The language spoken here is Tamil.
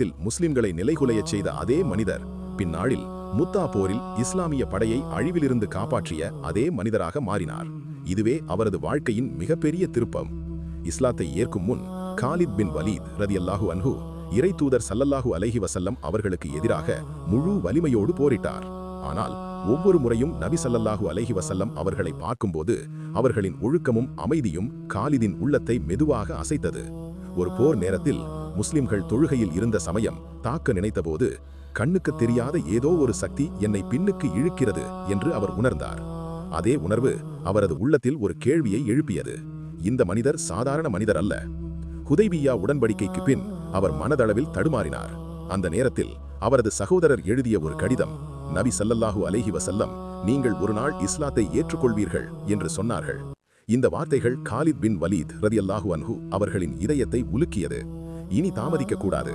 தில் முஸ்லிம்களை நிலைகுலையச் செய்த அதே மனிதர் பின்னாளில் முத்தா போரில் இஸ்லாமிய படையை அழிவிலிருந்து காப்பாற்றிய அதே மனிதராக மாறினார். இதுவே அவரது வாழ்க்கையின் மிகப்பெரிய திருப்பம். இஸ்லாத்தை ஏற்கும் முன் காலித் பின் வலீத் ரதி ரதியல்லாஹு அன்ஹு இறை தூதர் சல்லல்லாஹு அலஹி வசல்லம் அவர்களுக்கு எதிராக முழு வலிமையோடு போரிட்டார். ஆனால் ஒவ்வொரு முறையும் நபி சல்லல்லாஹு அலஹி வசல்லம் அவர்களை பார்க்கும்போது அவர்களின் ஒழுக்கமும் அமைதியும் காலிதின் உள்ளத்தை மெதுவாக அசைத்தது. ஒரு போர் நேரத்தில் முஸ்லிம்கள் தொழுகையில் இருந்த சமயம் தாக்க நினைத்தபோது கண்ணுக்கு தெரியாத ஏதோ ஒரு சக்தி என்னை பின்னுக்கு இழுக்கிறது என்று அவர் உணர்ந்தார். அதே உணர்வு அவரது உள்ளத்தில் ஒரு கேள்வியை எழுப்பியது. இந்த மனிதர் சாதாரண மனிதர் அல்ல. ஹுதைபியா உடன்படிக்கைக்கு பின் அவர் மனதளவில் தடுமாறினார். அந்த நேரத்தில் அவரது சகோதரர் எழுதிய ஒரு கடிதம் நபி சல்லல்லாஹு அலைஹி வசல்லம் நீங்கள் ஒரு நாள் இஸ்லாத்தை ஏற்றுக்கொள்வீர்கள் என்று சொன்னார்கள். இந்த வார்த்தைகள் காலித் பின் வலீத் ரதியல்லாஹு அன்ஹு அவர்களின் இதயத்தை உலுக்கியது. இனி தாமதிக்க கூடாது.